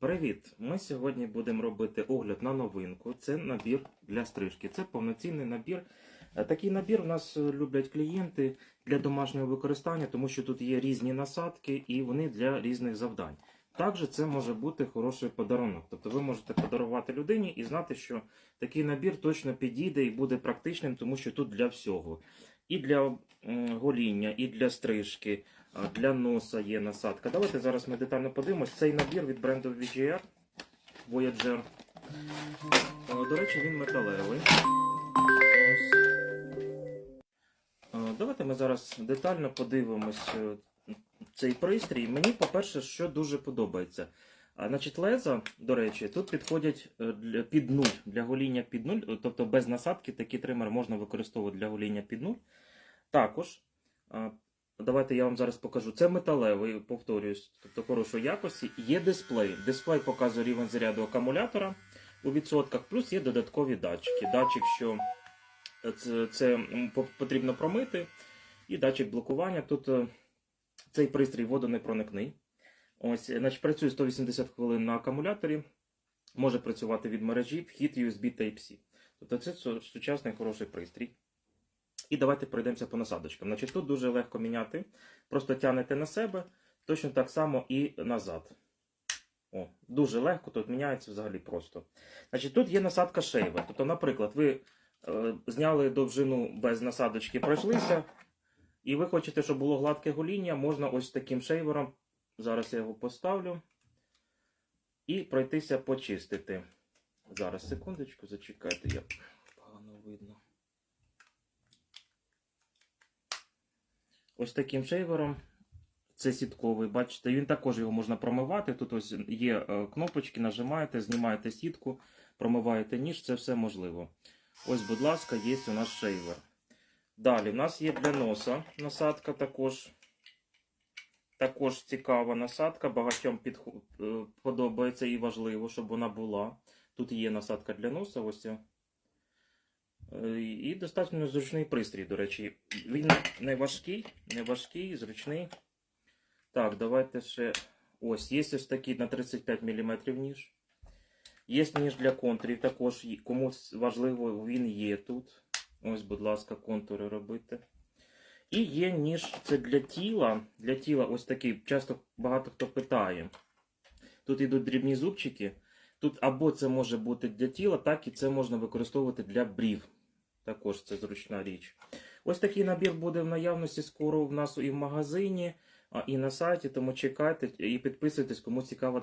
Привіт! Ми сьогодні будемо робити огляд на новинку. Це набір для стрижки. Це повноцінний набір. Е, Такий набір у нас е, люблять клієнти для домашнього використання, тому що тут є різні насадки і вони для різних завдань. Також це може бути хороший подарунок. Тобто ви можете подарувати людині і знати, що такий набір точно підійде і буде практичним, тому що тут для всього. І для гоління, і для стрижки, для носа є насадка. Давайте зараз ми детально подивимось. Цей набір від бренду VGR Voyager. До речі, він металевий. Давайте ми зараз детально подивимось е, цей пристрій. Мені, по-перше, що дуже подобається. Значить, леза, до речі, тут підходять е, під нуль для гоління під нуль, е, тобто без насадки такий тример можна використовувати для гоління під нуль. Також, давайте я вам зараз покажу. Це металевий, повторюсь, тобто хорошої якості. Є дисплей. Дисплей показує рівень заряду акумулятора у відсотках, плюс є додаткові датчики. Датчик, що це, це потрібно промити, і датчик блокування. Тут е, цей пристрій водонепроникний. Ось, е, значить, працює 180 хвилин на акумуляторі, може працювати від мережі, вхід USB Type-C. Тобто це сучасний хороший пристрій. І давайте пройдемося по насадочкам. Значить, тут дуже легко міняти. Просто тягнете на себе, точно так само і назад. О, дуже легко, тут міняється взагалі просто. Значить, тут є насадка шейвер. Тобто, наприклад, ви е, зняли довжину без насадочки, пройшлися, і ви хочете, щоб було гладке гоління, можна ось таким шейвером. Зараз я його поставлю. І пройтися почистити. Зараз, секундочку, зачекайте, я погано видно. Ось таким шейвером. Це сітковий, бачите, він також його можна промивати. Тут ось є е, кнопочки, нажимаєте, знімаєте сітку, промиваєте ніж, це все можливо. Ось, будь ласка, є у нас шейвер. Далі, в нас є для носа насадка також. Також цікава насадка. Багатьом е, подобається і важливо, щоб вона була. Тут є насадка для носа. Ось. Е, І достатньо зручний пристрій, до речі. Він не важкий, не важкий, зручний. Так, давайте ще. Ось, є ось такий на 35 мм ніж. Є ніж для контурів, також комусь важливо, він є тут. Ось, будь ласка, контури робити. І є ніж це для тіла. Для тіла ось такий. Часто багато хто питає. Тут йдуть дрібні зубчики. Тут або це може бути для тіла, так і це можна використовувати для брів. Також це зручна річ. Ось такий набір буде в наявності скоро в нас і в магазині, і на сайті, тому чекайте і підписуйтесь, кому цікава